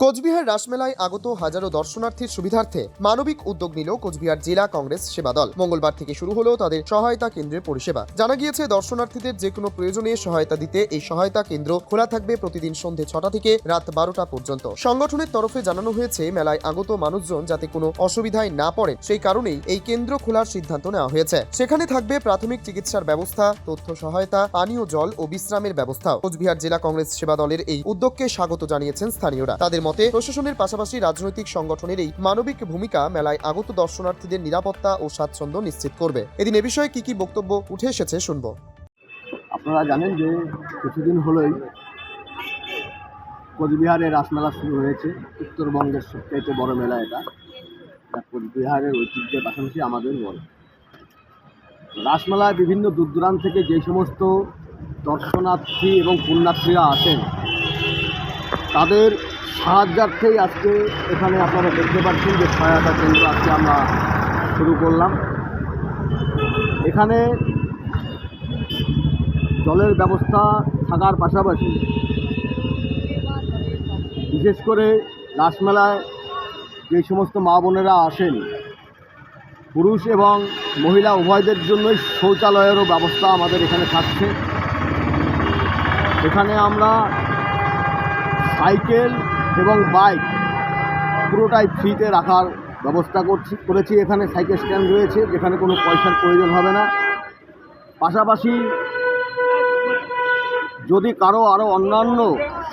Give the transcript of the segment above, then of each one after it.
কোচবিহার রাসমেলায় আগত হাজারো দর্শনার্থীর সুবিধার্থে মানবিক উদ্যোগ নিল কোচবিহার জেলা কংগ্রেস সেবা দল মঙ্গলবার থেকে শুরু হলো তাদের সহায়তা কেন্দ্রের পরিষেবা। জানা গিয়েছে, দর্শনার্থীদের যে কোনো প্রয়োজনে সহায়তা দিতে এই সহায়তা কেন্দ্র খোলা থাকবে প্রতিদিন সন্ধে ছটা থেকে রাত বারোটা পর্যন্ত। সংগঠনের তরফে জানানো হয়েছে, মেলায় আগত মানুষজন যাতে কোনো অসুবিধায় না পড়ে, সেই কারণেই এই কেন্দ্র খোলার সিদ্ধান্ত নেওয়া হয়েছে। সেখানে থাকবে প্রাথমিক চিকিৎসার ব্যবস্থা, তথ্য সহায়তা, পানীয় জল ও বিশ্রামের ব্যবস্থা কোচবিহার জেলা কংগ্রেস সেবা দলের এই উদ্যোগকে স্বাগত জানিয়েছেন স্থানীয়রা। তাদের মতে, প্রশাসনের পাশাপাশি রাজনৈতিক সংগঠনের এই মানবিক ভূমিকা মেলায় আগত দর্শনার্থীদের নিরাপত্তা ও স্বাচ্ছন্দ্য নিশ্চিত করবে। এদিন এ বিষয়ে কি কি বক্তব্য উঠে এসেছে শুনব। আপনারা জানেন যে কিছুদিন হলোই কোচবিহারে রাসমেলা শুরু হয়েছে। উত্তরবঙ্গের সবচাইতে বড় মেলা এটা। কোচবিহারের ঐতিহ্যের পাশাপাশি আমাদের বড়। রাসমেলায় বিভিন্ন দূর দূরান্ত থেকে যে সমস্ত দর্শনার্থী এবং পুণ্যার্থীরা আসেন, তাদের সাহায্যার্থেই আজকে এখানে আপনারা দেখতে পাচ্ছেন যে সহায়তা কেন্দ্র আজকে আমরা শুরু করলাম। এখানে জলের ব্যবস্থা থাকার পাশাপাশি বিশেষ করে রাসমেলায় যে সমস্ত মা বোনেরা আসেন, পুরুষ এবং মহিলা উভয়দের জন্যই শৌচালয়েরও ব্যবস্থা আমাদের এখানে থাকছে। এখানে আমরা সাইকেল এবং বাইক পুরোটাই ফ্রিতে রাখার ব্যবস্থা করছি, করেছি। এখানে সাইকেল স্ট্যান্ড রয়েছে, যেখানে কোনো পয়সার প্রয়োজন হবে না। পাশাপাশি যদি কারও আরও অন্যান্য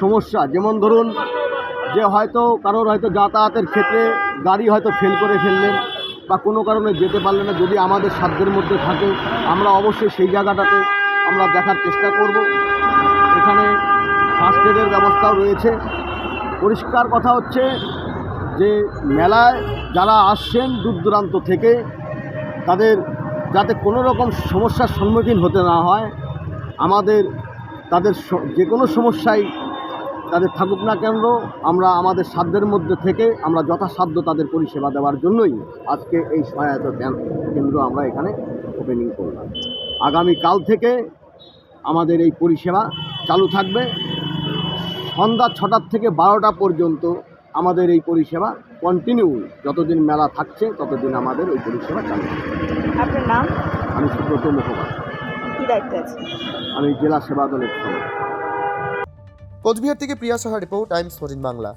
সমস্যা, যেমন ধরুন যে হয়তো কারোর হয়তো যাতায়াতের ক্ষেত্রে গাড়ি হয়তো ফেল করে ফেললেন বা কোনো কারণে যেতে পারলেন না, যদি আমাদের সাধ্যের মধ্যে থাকে, আমরা অবশ্যই সেই জায়গাটাতে আমরা দেখার চেষ্টা করব। এখানে ফার্স্ট এডের ব্যবস্থাও রয়েছে। পরিষ্কার কথা হচ্ছে যে মেলায় যারা আসছেন দূর দূরান্ত থেকে, তাদের যাতে কোনো রকম সমস্যার সম্মুখীন হতে না হয়, আমাদের, তাদের যে কোনো সমস্যায় তাদের থাকুক না কেন, আমরা আমাদের সাধ্যের মধ্যে থেকে আমরা যথাসাধ্য তাদের পরিষেবা দেওয়ার জন্যই আজকে এই সহায়তা কেন- কেন্দ্র আমরা এখানে ওপেনিং করলাম। আগামীকাল থেকে আমাদের এই পরিষেবা চালু থাকবে। সন্ধ্যা ছটার থেকে বারোটা পর্যন্ত আমাদের এই পরিষেবা কন্টিনিউ যতদিন মেলা থাকছে ততদিন আমাদের এই পরিষেবা চালু আপনার নাম? আমি সুব্রত মুখোপাধ্যায়। কি দায়িত্ব আছে? আমি জেলা সেবা দলের কোচবিহার থেকে প্রিয়া সাহা রিপোর্ট টাইমস ফোরিন বাংলা।